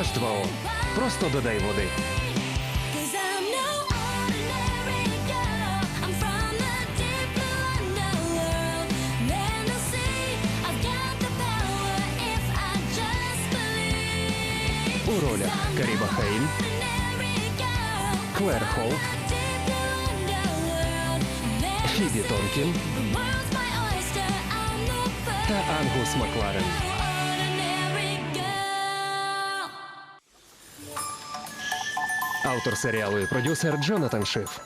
H2O. Просто додай води. У ролях Каріба girl. Клер will Фібі Тонкін та Ангус Макларен. Автор серіалу і продюсер Джонатан Шиф.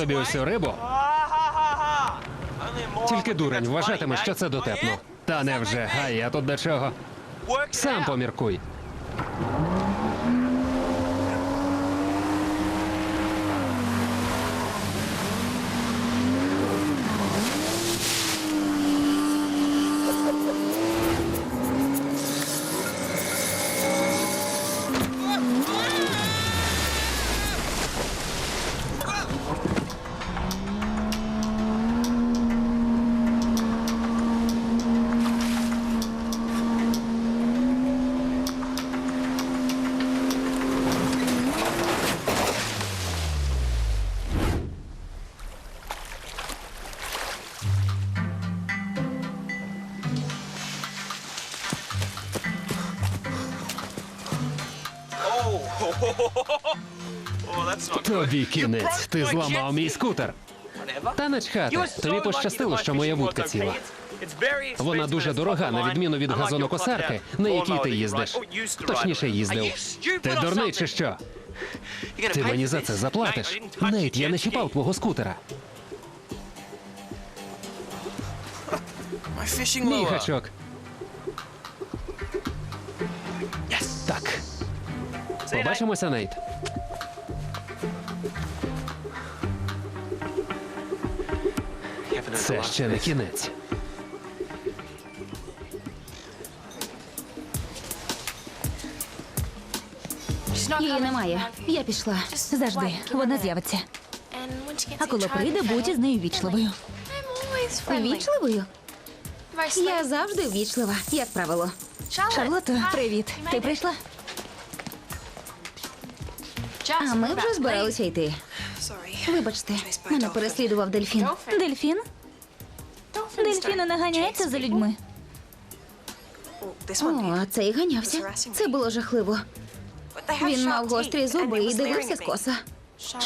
Тобі усю рибу. Тільки дурень вважатиме, що це дотепно. Та невже, а я тут до чого? Сам поміркуй. Тобі кінець. Ти зламав мій скутер. Та начхати. Тобі пощастило, що моя вудка ціла. Вона дуже дорога, на відміну від газонокосарки, на якій ти їздиш. Точніше, їздив. Ти дурний чи що? Ти мені за це заплатиш. Нейт, я не чіпав твого скутера. Мій гачок. Так. Побачимося, Нейт. Це ще не кінець. Її немає. Я пішла. Завжди. Вона з'явиться. А коли прийде, будь із нею вічливою. Вічливою? Я завжди ввічлива, як правило. Шарлотто, привіт. Ти прийшла? А ми вже збиралися йти. Вибачте, мене переслідував дельфін. Дельфін? Дельфіни не ганяються за людьми. О, а цей ганявся. Це було жахливо. Він мав гострі зуби і дивився скоса.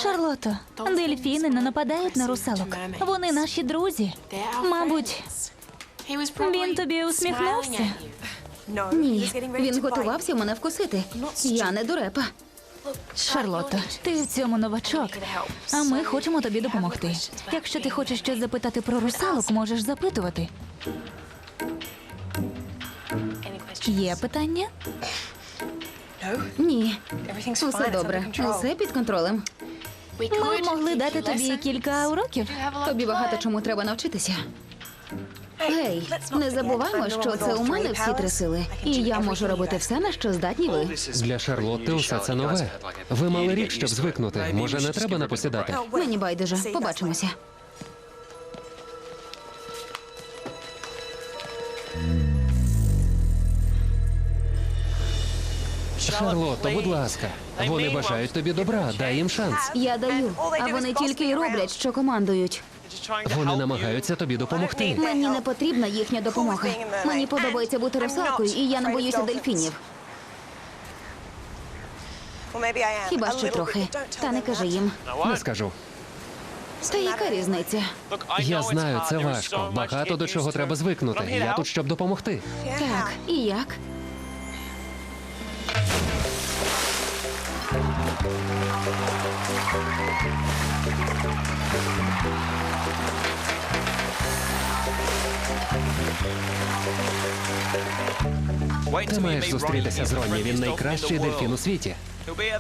Шарлотто, дельфіни не нападають на русалок. Вони наші друзі. Мабуть, він тобі усміхнувся? Ні, він готувався мене вкусити. Я не дурепа. Шарлотто, ти в цьому новачок, а ми хочемо тобі допомогти. Якщо ти хочеш щось запитати про русалок, можеш запитувати. Є питання? Ні, усе добре. Усе під контролем. Ми могли дати тобі кілька уроків. Тобі багато чому треба навчитися. Гей, не забуваймо, що це у мене всі три сили, і я можу робити все, на що здатні ви. Для Шарлотти усе це нове. Ви мали рік, щоб звикнути. Може, не треба напосідати? Мені байдуже, побачимося. Шарлотто, будь ласка. Вони бажають тобі добра. Дай їм шанс. Я даю, а вони тільки й роблять, що командують. Вони намагаються тобі допомогти. Мені не потрібна їхня допомога. Мені подобається бути русалкою, і я не боюся дельфінів. Хіба що трохи. Та не кажи їм. Не скажу. Та яка різниця? Я знаю, це важко. Багато до чого треба звикнути. Я тут, щоб допомогти. Так, і як? Ти маєш зустрітися з Ронні. Він найкращий дельфін у світі.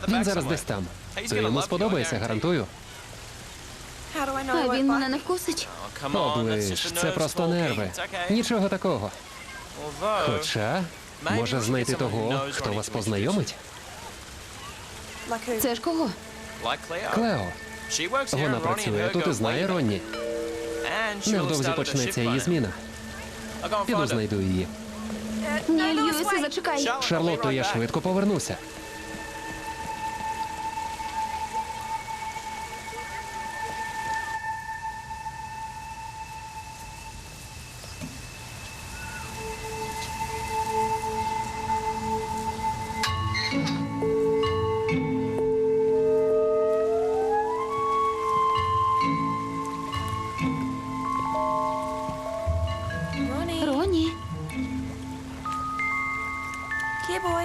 Він зараз десь там. Це йому сподобається, гарантую. А він мене не вкусить. Оближ, це просто нерви. Нічого такого. Хоча, може знайти того, хто вас познайомить? Це ж кого? Клео. Вона працює тут і знає Ронні. Невдовзі почнеться її зміна. Піду знайду її. Ні, Льюісе, зачекай. Шарлотто, я швидко повернуся.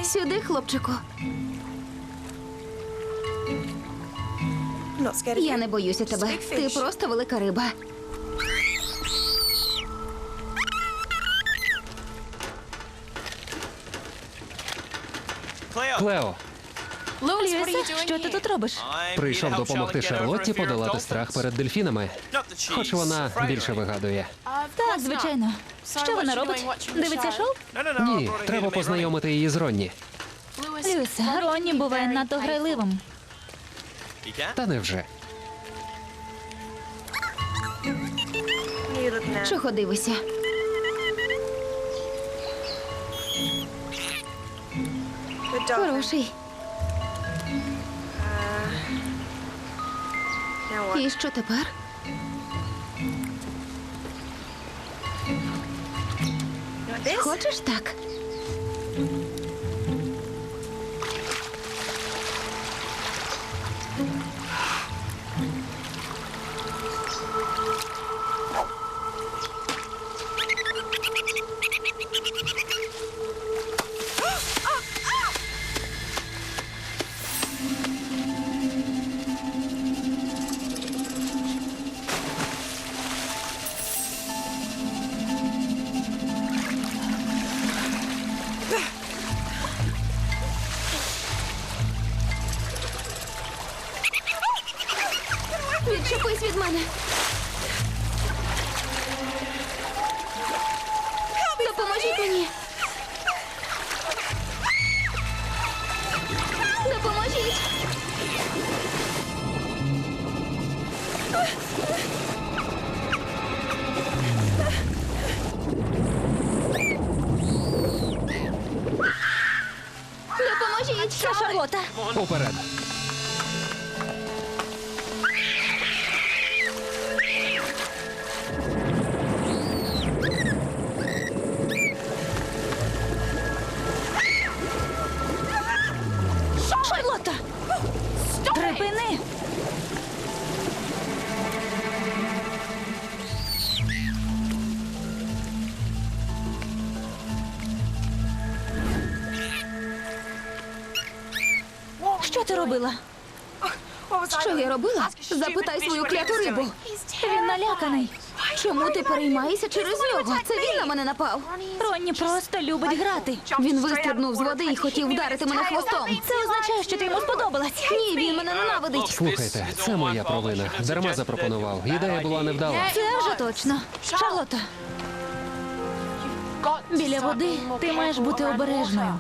Сюди, хлопчику. Я не боюся тебе. Ти просто велика риба. Клео, Льюісе, що ти тут робиш? прийшов допомогти Шарлотті подолати страх перед дельфінами. Хоч вона більше вигадує. Так, звичайно. Що вона робить? Дивиться шоу? Ні, треба познайомити її з Ронні. Люся, Ронні буває надто грайливим. Та невже. Чого дивишся? Хороший. І що тепер? Хочеш так? Свою кляту рибу. Він наляканий. Чому ти переймаєшся через нього? Це він на мене напав. Ронні просто любить грати. Він вистрибнув з води і хотів вдарити мене хвостом. Це означає, що ти йому сподобалась. Ні, він мене ненавидить. Слухайте, це моя провина. Дарма запропонував. Ідея була невдала. Це вже точно. Шарлота, біля води ти маєш бути обережною.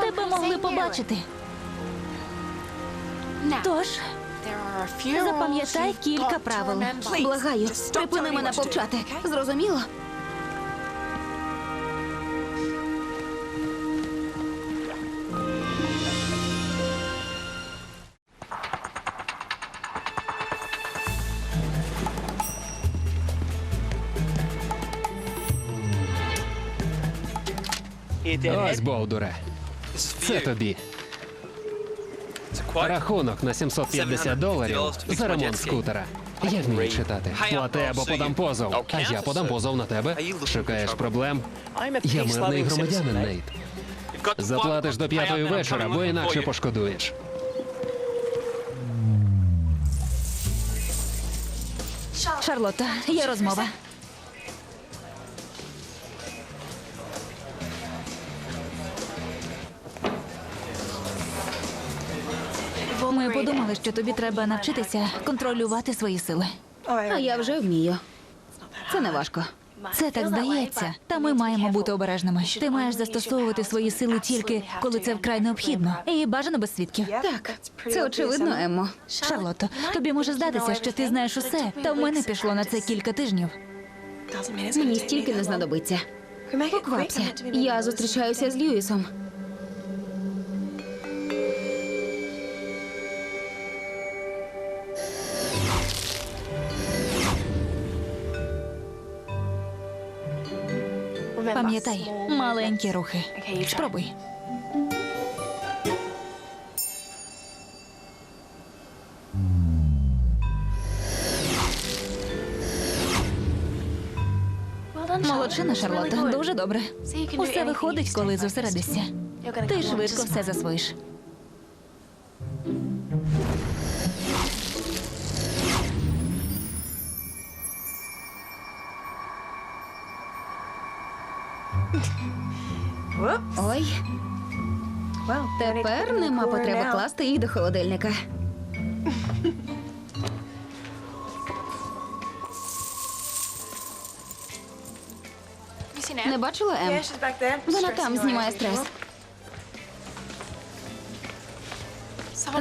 Тебе могли побачити. Тож, запам'ятай кілька правил. Благаю, припини мене повчати. Зрозуміло? Ось, Болдуре. Це тобі. Рахунок на 750 доларів за ремонт скутера. Я вмію читати. Плати або подам позов. А я подам позов на тебе. Шукаєш проблем? Я мирний громадянин, Нейт. Заплатиш до п'ятої вечора, бо інакше пошкодуєш. Шарлота, є розмова. Що тобі треба навчитися контролювати свої сили. А я вже вмію. Це не важко. Це так здається. Та ми маємо бути обережними. Ти маєш застосовувати свої сили тільки коли це вкрай необхідно, і бажано без свідків. Так, це очевидно, Еммо. Шарлотто, тобі може здатися, що ти знаєш усе, та в мене пішло на це кілька тижнів. Мені стільки не знадобиться. Поквапся. Я зустрічаюся з Льюісом. Пам'ятай, маленькі рухи. Спробуй. Молодчина, Шарлотта, дуже добре. Усе виходить, коли зосередишся. Ти швидко все засвоїш. Ой, тепер нема потреби класти їх до холодильника. Не бачила Ем? Вона там знімає стрес.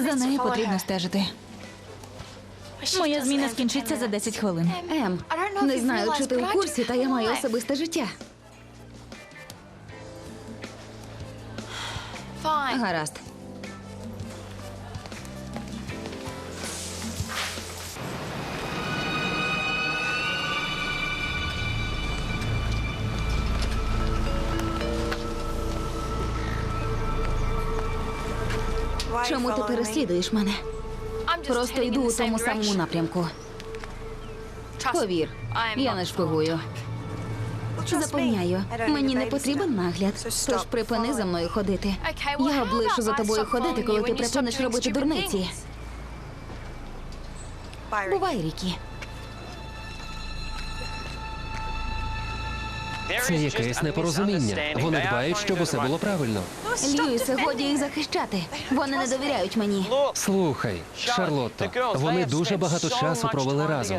За нею потрібно стежити. Моя зміна скінчиться за 10 хвилин. Ем, не знаю, чи ти у курсі, та я маю особисте життя. Гаразд. Чому ти переслідуєш мене? Просто йду у тому самому напрямку. Повір, я не шпигую. Запевняю, мені не потрібен нагляд, тож припини за мною ходити. Я облишу за тобою ходити, коли ти припиниш робити дурниці. Бувай, Рікі. Це якесь непорозуміння. Вони дбають, щоб усе було правильно. Льюісе, годі їх захищати. Вони не довіряють мені. Слухай, Шарлотто, вони дуже багато часу провели разом.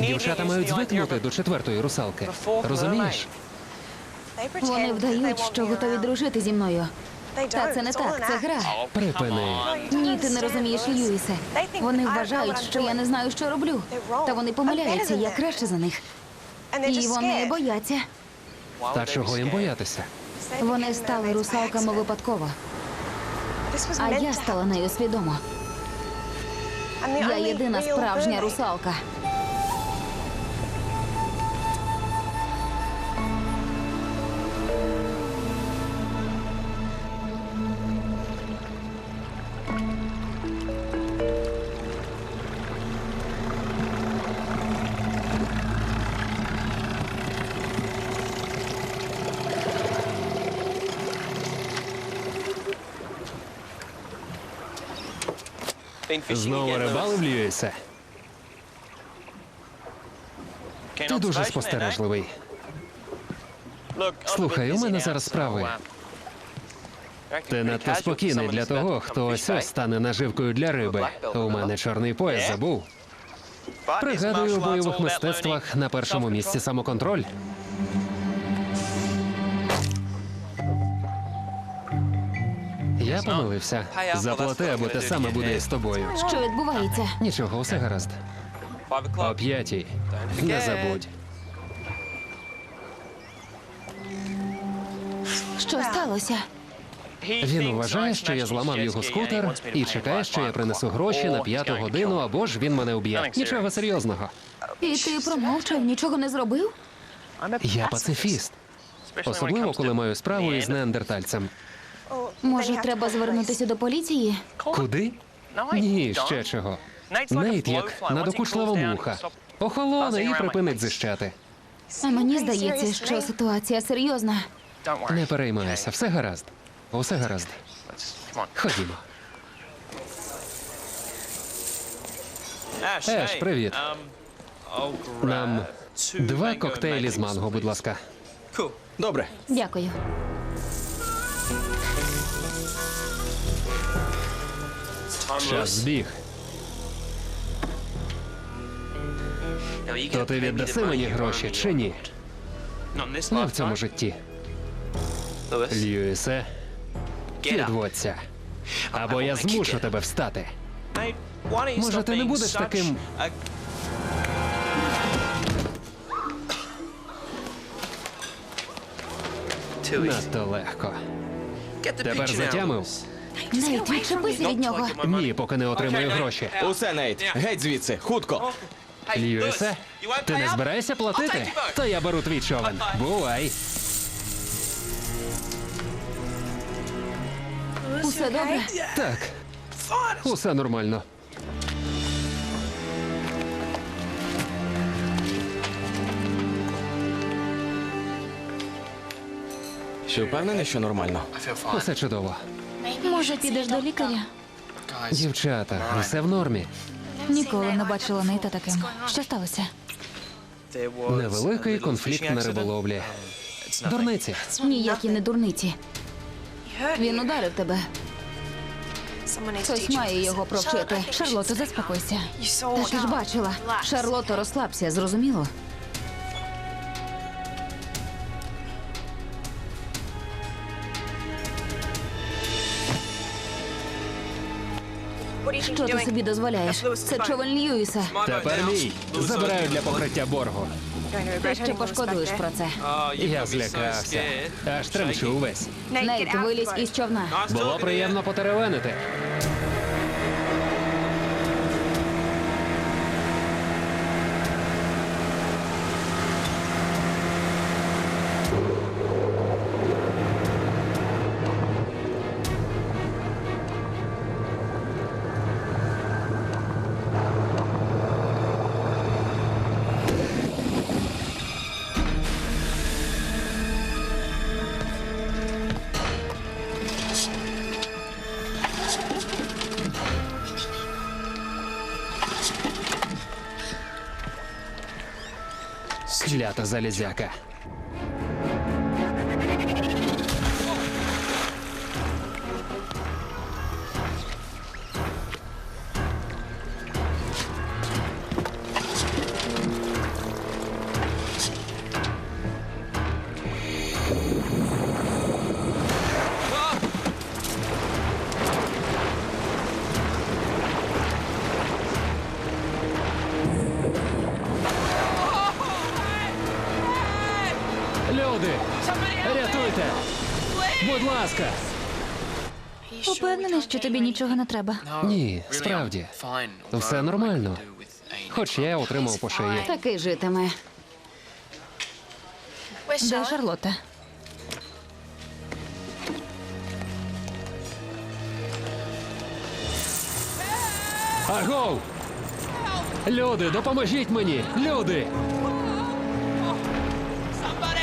Дівчата мають звикнути до четвертої русалки. Розумієш? Вони вдають, що готові дружити зі мною. Та це не так, це гра. Припини. Ні, ти не розумієш, Льюісе. Вони вважають, що я не знаю, що роблю. Та вони помиляються, я краще за них. І вони бояться. Та чого їм боятися? Вони стали русалками випадково, а я стала нею свідомо. Я єдина справжня русалка. Знову рибалив Льюісе? Ти дуже спостережливий. Слухай, у мене зараз справи. Ти надто спокійний для того, хто ось ось стане наживкою для риби. У мене чорний пояс забув. Пригадую, у бойових мистецтвах на першому місці самоконтроль. Я помилився. Заплати, або те саме буде і з тобою. Що відбувається? Нічого, все гаразд. О п'ятій. Не забудь. Що сталося? Він вважає, що я зламав його скутер і чекає, що я принесу гроші на п'яту годину, або ж він мене уб'є. Нічого серйозного. І ти промовчав, нічого не зробив? Я пацифіст, особливо коли маю справу із неандертальцем. Може, треба звернутися до поліції? Куди? Ні, ще чого. Нейт як надокучлива муха. Охолоне і припинить зищати. А мені здається, що ситуація серйозна. Не переймайся, все гаразд. Усе гаразд. Ходімо. Еш, привіт. Нам два коктейлі з манго, будь ласка. Добре. Дякую. Час збіг. То ти віддаси мені гроші чи ні? Не в цьому житті. Льюісе, підводься. Або я змушу тебе встати. Може, ти не будеш таким. Надто легко. Тепер затямив? Нейт, відчепися від нього. Ні, поки не отримаю гроші. Усе, Нейт, геть звідси, хутко. Льюісе, ти не збираєшся платити? То я беру твій човен. Бувай. Усе добре? Так, усе нормально. Що впевнений, що нормально? Усе чудово. Може, підеш до лікаря? Дівчата, все в нормі. Ніколи не бачила Нейта таким. Що сталося? Невеликий конфлікт на риболовлі. Дурниці. Ніякі не дурниці. Він ударив тебе. Хтось має його провчити. Шарлотто, заспокойся. Та ти ж бачила. Шарлотто, розслабся, зрозуміло? Що ти собі дозволяєш? Це човен Льюіса. Тепер мій. Забираю для покриття боргу. Ти ще пошкодуєш про це. Я злякався. Аж тремчу увесь. Нейт, вилізь із човна. Було приємно потеревенити. Клята залізяка. Будь ласка! Упевнений, що тобі нічого не треба. Ні, справді. Все нормально. Хоч я отримав по шиї. Такий житиме. Де Шарлотта? Агов! Люди, допоможіть мені! Люди!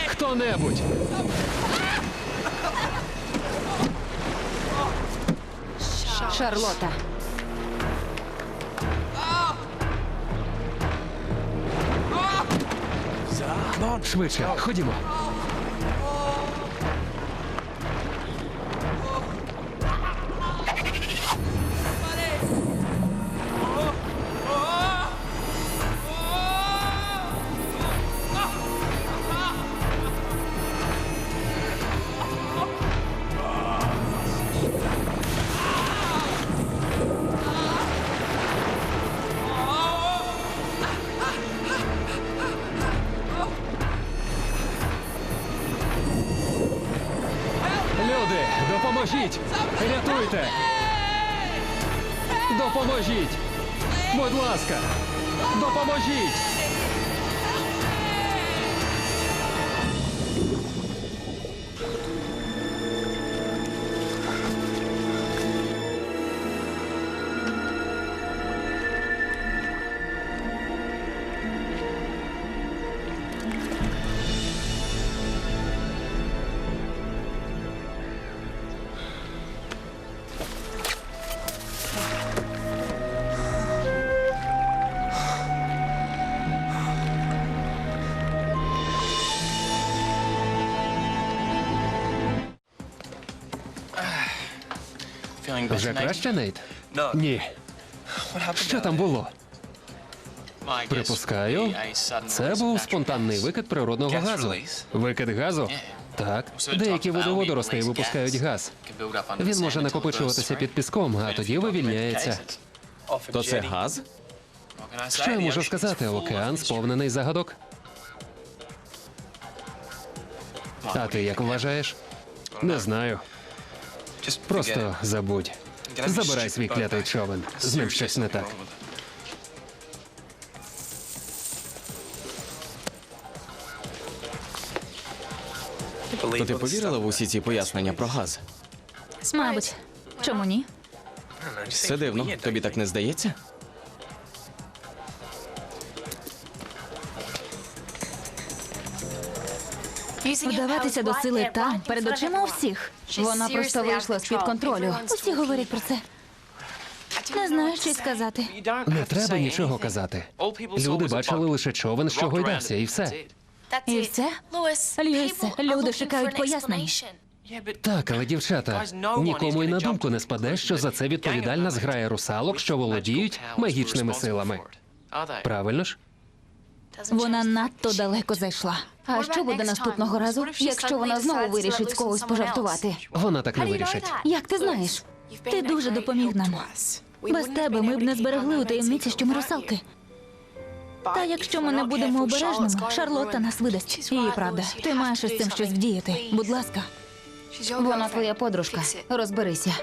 Хто-небудь! Шарлота. Швидше, ходімо. Допоможіть! Будь ласка! Допоможіть! Вже краще, Нейт? Ні. Що там було? Припускаю, це був спонтанний викид природного газу. Викид газу? Так. Деякі види випускають газ. Він може накопичуватися під піском, а тоді вивільняється. То це газ? Що я можу сказати? Океан сповнений загадок. А ти як вважаєш? Не знаю. Просто забудь. Забирай свій клятий човен. З ним щось не так. То ти повірила в усі ці пояснення про газ? Мабуть. Чому ні? Це дивно. Тобі так не здається? Вдаватися до сили там, перед очима у всіх. Вона просто вийшла з-під контролю. Усі говорять про це. Не знаю, що й сказати. Не треба нічого казати. Люди бачили лише човен, що гойдався, і все. І все? Льюісе, люди шукають пояснень. Так, але дівчата, нікому й на думку не спаде, що за це відповідальна зграя русалок, що володіють магічними силами. Правильно ж? Вона надто далеко зайшла. А що буде наступного разу, якщо вона знову вирішить з когось пожартувати? Вона так не вирішить. Як ти знаєш? Ти дуже допоміг нам. Без тебе ми б не зберегли у таємниці, що ми русалки. Та якщо ми не будемо обережними, Шарлотта нас видасть. Її правда. Ти маєш із цим щось вдіяти. Будь ласка. Вона твоя подружка. Розберися.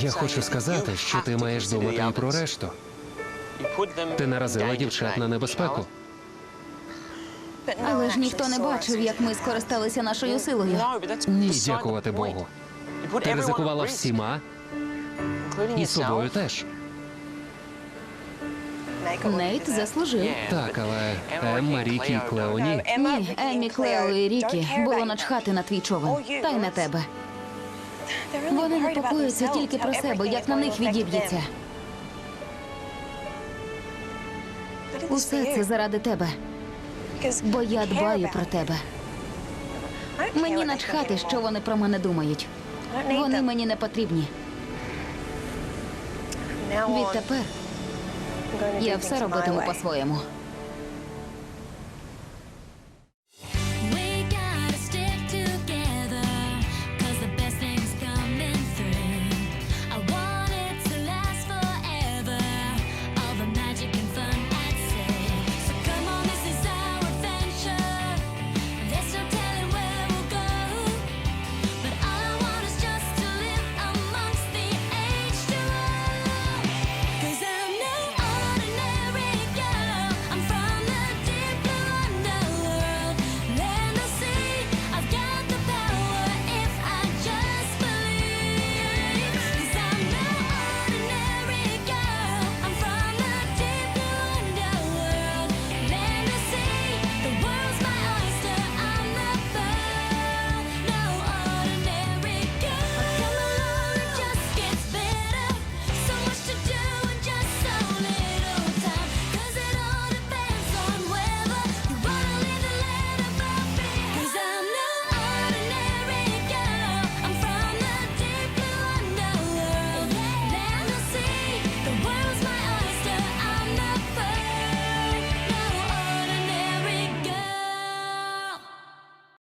Я хочу сказати, що ти маєш думати і про решту. Ти наразила дівчат на небезпеку. Але ж ніхто не бачив, як ми скористалися нашою силою. Ні, дякувати Богу. Ти ризикувала всіма і собою теж. Нейт заслужив. Так, але Емма, Рікі і Клеоні. Ні, Емі, Клео і Рікі було начхати на твій човен, та й на тебе. Вони непокоються тільки про себе, як на них відіб'ється. Усе це заради тебе, бо я дбаю про тебе. Мені начхати, що вони про мене думають. Вони мені не потрібні. Відтепер я все робитиму по-своєму.